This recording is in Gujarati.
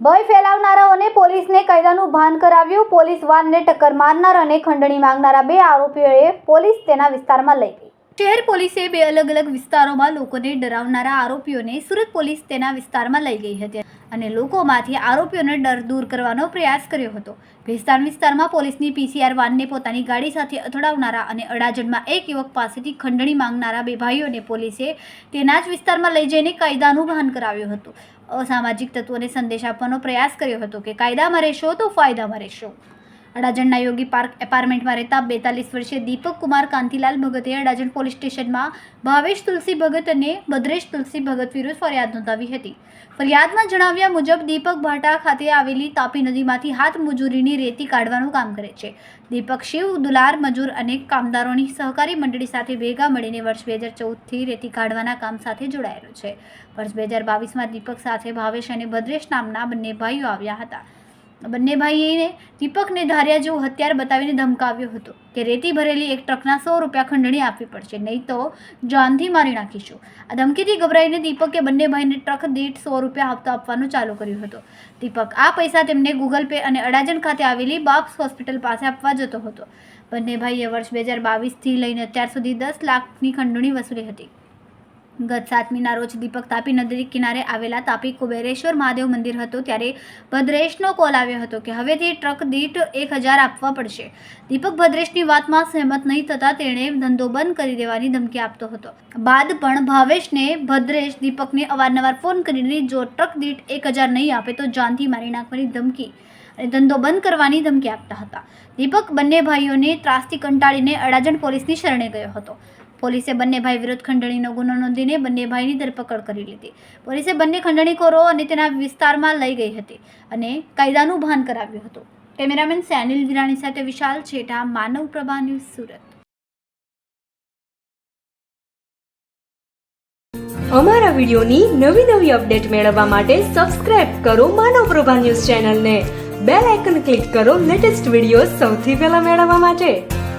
ભય ફેલાવનારાઓને પોલીસને કાયદાનું ભાન કરાવ્યું. પોલીસ વાનને ટક્કર મારનાર અને ખંડણી માંગનારા બે આરોપીઓએ પોલીસ તેના વિસ્તારમાં લઈ ગઈ. શહેર પોલીસે બે અલગ અલગ વિસ્તારોમાં લોકોને ડરાવનારા આરોપીઓને સુરત પોલીસ તેના વિસ્તારમાં લઈ ગઈ હતી અને લોકોમાંથી આરોપીઓને ડર દૂર કરવાનો પ્રયાસ કર્યો હતો. ભેસ્તાન વિસ્તારમાં પોલીસની પીસીઆર વાનને પોતાની ગાડી સાથે અથડાવનારા અને અડાજણમાં એક યુવક પાસેથી ખંડણી માંગનારા બે ભાઈઓને પોલીસે તેના જ વિસ્તારમાં લઈ જઈને કાયદાનું ભાન કરાવ્યું હતું. અસામાજિક તત્વોને સંદેશ આપવાનો પ્રયાસ કર્યો હતો કે કાયદામાં રહેશો તો ફાયદામાં રહેશો. અડાજણના યોગી પાર્ક એપાર્ટમેન્ટમાં રહેતા બેતાલીસ વર્ષીય દીપક કુમાર કાંતિલાલ ભગતે અડાજણ પોલીસ સ્ટેશનમાં ભાવેશ તુલસી ભગત અને ભદ્રેશ તુલસી ભગત વિરુદ્ધ ફરિયાદ નોંધાવી હતી. ફરિયાદમાં જણાવ્યા મુજબ દીપક ભાટા ખાતે આવેલી તાપી નદીમાંથી હાથ મજૂરીની રેતી કાઢવાનું કામ કરે છે. દીપક શિવ, દુલાર, મજૂર અને કામદારોની સહકારી મંડળી સાથે ભેગા મળીને વર્ષ બે હજાર ચૌદથી રેતી કાઢવાના કામ સાથે જોડાયેલો છે. વર્ષ બે હજાર બાવીસમાં દીપક સાથે ભાવેશ અને ભદ્રેશ નામના બંને ભાઈઓ આવ્યા હતા. બંને ભાઈએ દીપકને ધાર્યા જેવું હથિયાર બતાવીને ધમકાવ્યો હતો કે રેતી ભરેલી એક ટ્રકના સો રૂપિયા ખંડણી આપવી પડશે, નહીં તો જાનથી મારી નાખીશું. આ ધમકીથી ગભરાઈને દીપકે બંને ભાઈને ટ્રક દીઠ સો રૂપિયા હપ્તો આપવાનું ચાલુ કર્યું હતું. દીપક આ પૈસા તેમને ગૂગલ પે અને અડાજણ ખાતે આવેલી બાપ્સ હોસ્પિટલ પાસે આપવા જતો હતો. બંને ભાઈએ વર્ષ બે હજાર બાવીસથી લઈને અત્યાર સુધી દસ લાખની ખંડણી વસૂલી હતી. ગત સાતમીના રોજ દીપક તાપી નદી કિનારે આવેલા તાપી કુબેરેશ્વર મહાદેવ મંદિર હતું ત્યારે ભદ્રેશનો કોલ આવ્યો હતો કે હવેથી ટ્રક દીઠ એક હજાર આપવા પડશે. દીપક ભદ્રેશની વાતમાં સહેમત નહીં થતાં તેણે ધંધો બંધ કરી દેવાની ધમકી આપતો હતો. બાદ પણ ભાવેશને ભદ્રેશ દીપકને અવારનવાર ફોન કરીને જો ટ્રક દીઠ એક હજાર નહીં આપે તો જાનથી મારી નાખવાની ધમકી અને ધંધો બંધ કરવાની ધમકી આપતા હતા. દીપક બંને ભાઈઓને ત્રાસથી કંટાળીને અડાજણ પોલીસની શરણે ગયો હતો. પોલીસે બંને ભાઈ વિરુદ્ધ ખંડણીનો ગુનો નોંધીને બંને ભાઈની ધરપકડ કરી લીધી. પોલીસે બંને ખંડણીખોરો અને તેના વિસ્તારમાં લઈ ગઈ હતી અને કાયદાનું ભાન કરાવ્યું હતું. કેમેરામેન સેનિલ વિરાણી સાથે વિશાલ છેઠા, માનવ પ્રભા ન્યૂઝ સુરત. અમારા વિડિયોની નવી નવી અપડેટ મેળવવા માટે સબસ્ક્રાઇબ કરો માનવ પ્રભા ન્યૂઝ ચેનલને. બેલ આઇકન ક્લિક કરો લેટેસ્ટ વીડિયો સૌથી પહેલા મેળવવા માટે.